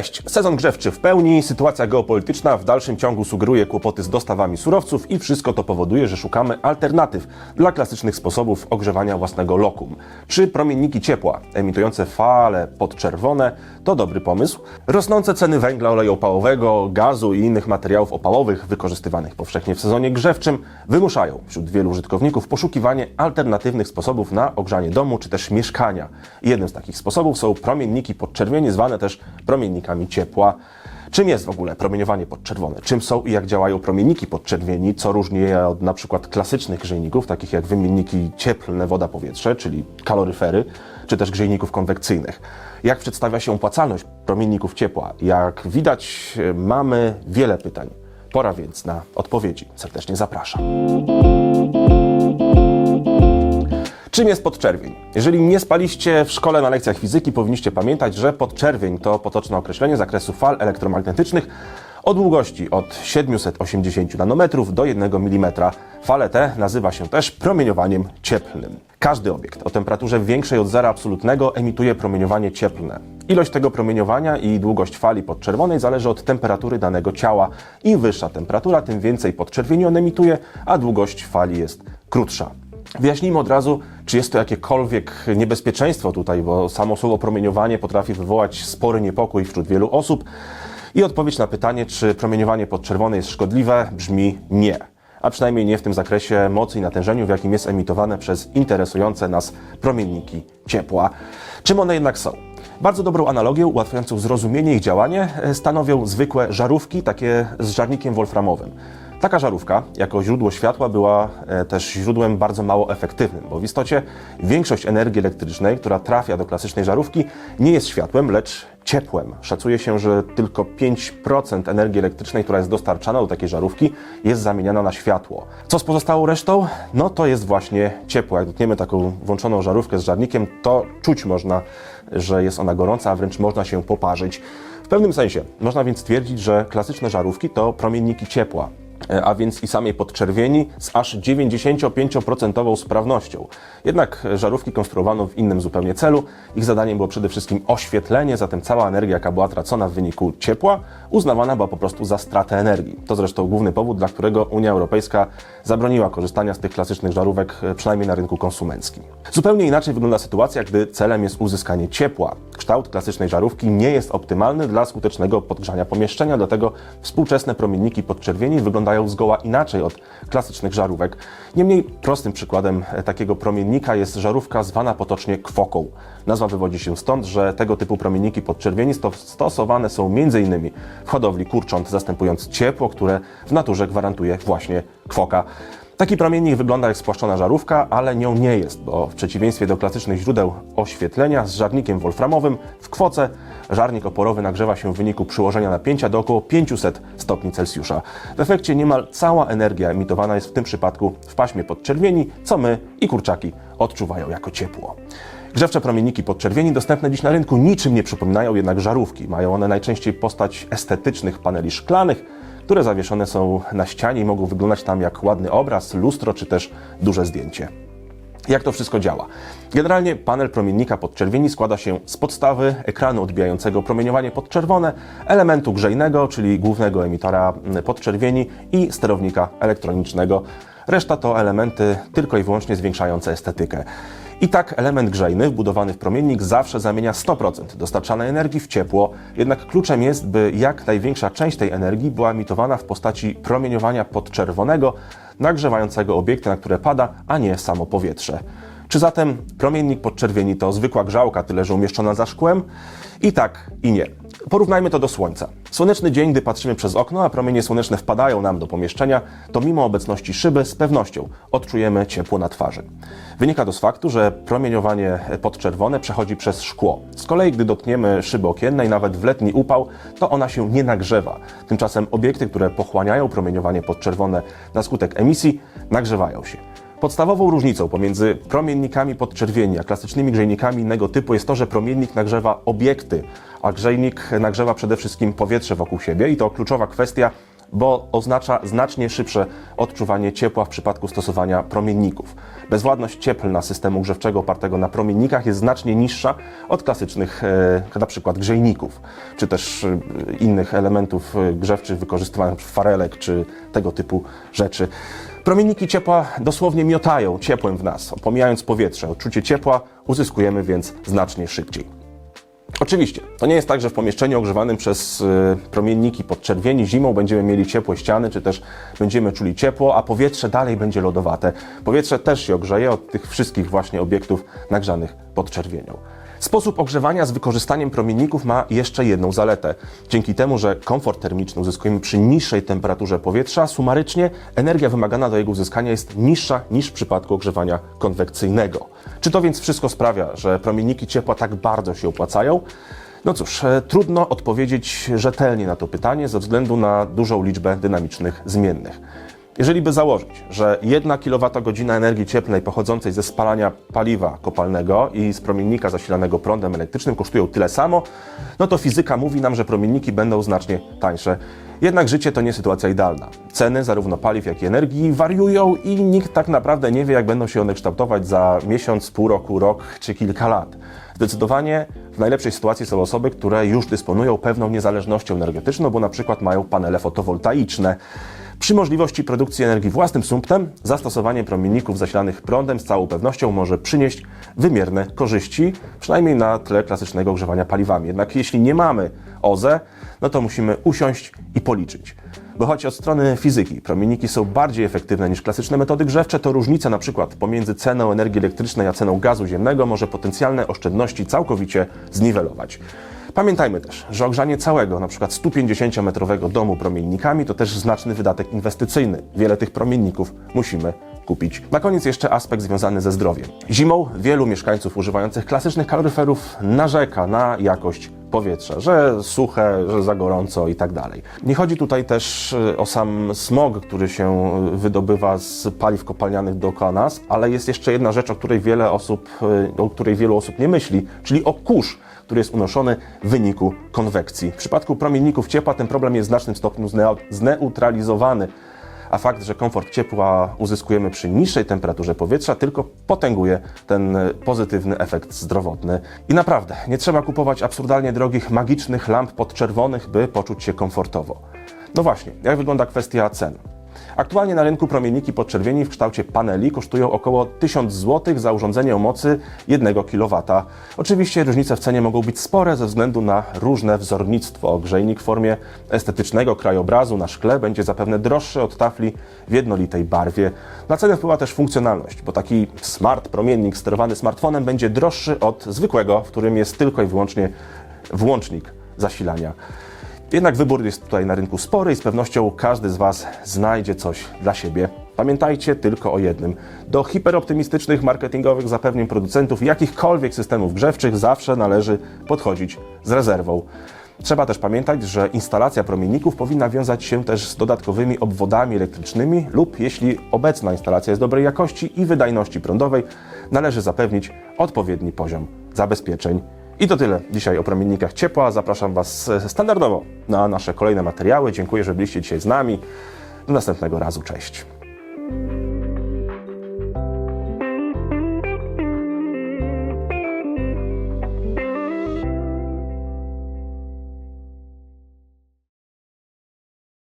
Cześć! Sezon grzewczy w pełni, sytuacja geopolityczna w dalszym ciągu sugeruje kłopoty z dostawami surowców i wszystko to powoduje, że szukamy alternatyw dla klasycznych sposobów ogrzewania własnego lokum. Czy promienniki ciepła emitujące fale podczerwone to dobry pomysł? Rosnące ceny węgla, oleju opałowego, gazu i innych materiałów opałowych wykorzystywanych powszechnie w sezonie grzewczym wymuszają wśród wielu użytkowników poszukiwanie alternatywnych sposobów na ogrzanie domu czy też mieszkania. Jednym z takich sposobów są promienniki podczerwieni, zwane też promiennikami ciepła. Czym jest w ogóle promieniowanie podczerwone? Czym są i jak działają promienniki podczerwieni? Co różni je od na przykład klasycznych grzejników, takich jak wymienniki cieplne woda-powietrze, czyli kaloryfery, czy też grzejników konwekcyjnych? Jak przedstawia się opłacalność promienników ciepła? Jak widać, mamy wiele pytań. Pora więc na odpowiedzi. Serdecznie zapraszam. Czym jest podczerwień? Jeżeli nie spaliście w szkole na lekcjach fizyki, powinniście pamiętać, że podczerwień to potoczne określenie zakresu fal elektromagnetycznych o długości od 780 nanometrów do 1 mm. Fale te nazywa się też promieniowaniem cieplnym. Każdy obiekt o temperaturze większej od zera absolutnego emituje promieniowanie cieplne. Ilość tego promieniowania i długość fali podczerwonej zależy od temperatury danego ciała. Im wyższa temperatura, tym więcej podczerwieni on emituje, a długość fali jest krótsza. Wyjaśnijmy od razu, czy jest to jakiekolwiek niebezpieczeństwo tutaj, bo samo słowo promieniowanie potrafi wywołać spory niepokój wśród wielu osób. I odpowiedź na pytanie, czy promieniowanie podczerwone jest szkodliwe, brzmi nie. A przynajmniej nie w tym zakresie mocy i natężeniu, w jakim jest emitowane przez interesujące nas promienniki ciepła. Czym one jednak są? Bardzo dobrą analogią ułatwiającą zrozumienie ich działanie e, stanowią zwykłe żarówki, takie z żarnikiem wolframowym. Taka żarówka jako źródło światła była e, też źródłem bardzo mało efektywnym, bo w istocie większość energii elektrycznej, która trafia do klasycznej żarówki, nie jest światłem, lecz ciepłem. Szacuje się, że tylko 5% energii elektrycznej, która jest dostarczana do takiej żarówki, jest zamieniana na światło. Co z pozostałą resztą? No to jest właśnie ciepło. Jak dotkniemy taką włączoną żarówkę z żarnikiem, to czuć można, że jest ona gorąca, a wręcz można się poparzyć. W pewnym sensie można więc stwierdzić, że klasyczne żarówki to promienniki ciepła a więc i samej podczerwieni z aż 95% sprawnością. Jednak żarówki konstruowano w innym zupełnie celu. Ich zadaniem było przede wszystkim oświetlenie, zatem cała energia, jaka była tracona w wyniku ciepła, uznawana była po prostu za stratę energii. To zresztą główny powód, dla którego Unia Europejska zabroniła korzystania z tych klasycznych żarówek, e, przynajmniej na rynku konsumenckim. Zupełnie inaczej wygląda sytuacja, gdy celem jest uzyskanie ciepła. Kształt klasycznej żarówki nie jest optymalny dla skutecznego podgrzania pomieszczenia, dlatego współczesne promienniki podczerwieni wyglądają zgoła inaczej od klasycznych żarówek. Niemniej prostym przykładem e, takiego promiennika jest żarówka zwana potocznie kwoką. Nazwa wywodzi się stąd, że tego typu promienniki podczerwieni sto- stosowane są m.in. w hodowli kurcząt, zastępując ciepło, które w naturze gwarantuje właśnie kwoka. Taki promiennik wygląda jak spłaszczona żarówka, ale nią nie jest, bo w przeciwieństwie do klasycznych źródeł oświetlenia z żarnikiem wolframowym, w kwoce żarnik oporowy nagrzewa się w wyniku przyłożenia napięcia do około 500 stopni Celsjusza. W efekcie niemal cała energia emitowana jest w tym przypadku w paśmie podczerwieni, co my i kurczaki odczuwają jako ciepło. Grzewcze promienniki podczerwieni dostępne dziś na rynku niczym nie przypominają jednak żarówki. Mają one najczęściej postać estetycznych paneli szklanych, które zawieszone są na ścianie i mogą wyglądać tam jak ładny obraz, lustro czy też duże zdjęcie. Jak to wszystko działa? Generalnie panel promiennika podczerwieni składa się z podstawy ekranu odbijającego promieniowanie podczerwone, elementu grzejnego, czyli głównego emitora podczerwieni i sterownika elektronicznego. Reszta to elementy tylko i wyłącznie zwiększające estetykę. I tak element grzejny wbudowany w promiennik zawsze zamienia 100% dostarczanej energii w ciepło, jednak kluczem jest, by jak największa część tej energii była emitowana w postaci promieniowania podczerwonego, nagrzewającego obiekty, na które pada, a nie samo powietrze. Czy zatem promiennik podczerwieni to zwykła grzałka, tyle że umieszczona za szkłem? I tak, i nie. Porównajmy to do Słońca. Słoneczny dzień, gdy patrzymy przez okno, a promienie słoneczne wpadają nam do pomieszczenia, to mimo obecności szyby z pewnością odczujemy ciepło na twarzy. Wynika to z faktu, że promieniowanie podczerwone przechodzi przez szkło. Z kolei, gdy dotkniemy szyby okiennej, nawet w letni upał, to ona się nie nagrzewa. Tymczasem obiekty, które pochłaniają promieniowanie podczerwone na skutek emisji, nagrzewają się. Podstawową różnicą pomiędzy promiennikami podczerwieni a klasycznymi grzejnikami innego typu jest to, że promiennik nagrzewa obiekty, a grzejnik nagrzewa przede wszystkim powietrze wokół siebie i to kluczowa kwestia bo oznacza znacznie szybsze odczuwanie ciepła w przypadku stosowania promienników. Bezwładność cieplna systemu grzewczego opartego na promiennikach jest znacznie niższa od klasycznych e, na przykład grzejników, czy też e, innych elementów e, grzewczych wykorzystywanych farelek, czy tego typu rzeczy. Promienniki ciepła dosłownie miotają ciepłem w nas, pomijając powietrze. Odczucie ciepła uzyskujemy więc znacznie szybciej. Oczywiście, to nie jest tak, że w pomieszczeniu ogrzewanym przez y, promienniki podczerwieni zimą będziemy mieli ciepłe ściany, czy też będziemy czuli ciepło, a powietrze dalej będzie lodowate. Powietrze też się ogrzeje od tych wszystkich właśnie obiektów nagrzanych podczerwienią. Sposób ogrzewania z wykorzystaniem promienników ma jeszcze jedną zaletę. Dzięki temu, że komfort termiczny uzyskujemy przy niższej temperaturze powietrza, sumarycznie energia wymagana do jego uzyskania jest niższa niż w przypadku ogrzewania konwekcyjnego. Czy to więc wszystko sprawia, że promienniki ciepła tak bardzo się opłacają? No cóż, e, trudno odpowiedzieć rzetelnie na to pytanie ze względu na dużą liczbę dynamicznych zmiennych. Jeżeli by założyć, że 1 kWh energii cieplnej pochodzącej ze spalania paliwa kopalnego i z promiennika zasilanego prądem elektrycznym kosztują tyle samo, no to fizyka mówi nam, że promienniki będą znacznie tańsze. Jednak życie to nie sytuacja idealna. Ceny zarówno paliw, jak i energii wariują i nikt tak naprawdę nie wie, jak będą się one kształtować za miesiąc, pół roku, rok czy kilka lat. Zdecydowanie w najlepszej sytuacji są osoby, które już dysponują pewną niezależnością energetyczną, bo na przykład mają panele fotowoltaiczne. Przy możliwości produkcji energii własnym sumptem, zastosowanie promienników zasilanych prądem z całą pewnością może przynieść wymierne korzyści, przynajmniej na tle klasycznego ogrzewania paliwami. Jednak jeśli nie mamy OZE, no to musimy usiąść i policzyć. Bo choć od strony fizyki promienniki są bardziej efektywne niż klasyczne metody grzewcze, to różnica na przykład pomiędzy ceną energii elektrycznej a ceną gazu ziemnego może potencjalne oszczędności całkowicie zniwelować. Pamiętajmy też, że ogrzanie całego, przykład 150-metrowego domu promiennikami to też znaczny wydatek inwestycyjny. Wiele tych promienników musimy kupić. Na koniec jeszcze aspekt związany ze zdrowiem. Zimą wielu mieszkańców używających klasycznych kaloryferów narzeka na jakość powietrza, że suche, że za gorąco i tak dalej. Nie chodzi tutaj też y, o sam smog, który się y, wydobywa z paliw kopalnianych dookoła nas, ale jest jeszcze jedna rzecz, o której wiele osób, y, o której wielu osób nie myśli, czyli o kurz który jest unoszony w wyniku konwekcji. W przypadku promienników ciepła ten problem jest w znacznym stopniu zneu- zneutralizowany, a fakt, że komfort ciepła uzyskujemy przy niższej temperaturze powietrza, tylko potęguje ten e, pozytywny efekt zdrowotny. I naprawdę, nie trzeba kupować absurdalnie drogich, magicznych lamp podczerwonych, by poczuć się komfortowo. No właśnie, jak wygląda kwestia cen? Aktualnie na rynku promienniki podczerwieni w kształcie paneli kosztują około 1000 zł za urządzenie o mocy 1 kW. Oczywiście różnice w cenie mogą być spore ze względu na różne wzornictwo. Grzejnik w formie estetycznego krajobrazu na szkle będzie zapewne droższy od tafli w jednolitej barwie. Na cenę wpływa też funkcjonalność, bo taki smart promiennik sterowany smartfonem będzie droższy od zwykłego, w którym jest tylko i wyłącznie włącznik zasilania. Jednak wybór jest tutaj na rynku spory i z pewnością każdy z Was znajdzie coś dla siebie. Pamiętajcie tylko o jednym. Do hiperoptymistycznych marketingowych zapewnień producentów jakichkolwiek systemów grzewczych zawsze należy podchodzić z rezerwą. Trzeba też pamiętać, że instalacja promienników powinna wiązać się też z dodatkowymi obwodami elektrycznymi lub jeśli obecna instalacja jest dobrej jakości i wydajności prądowej, należy zapewnić odpowiedni poziom zabezpieczeń. I to tyle dzisiaj o promiennikach ciepła. Zapraszam Was e, standardowo na nasze kolejne materiały. Dziękuję, że byliście dzisiaj z nami. Do następnego razu. Cześć.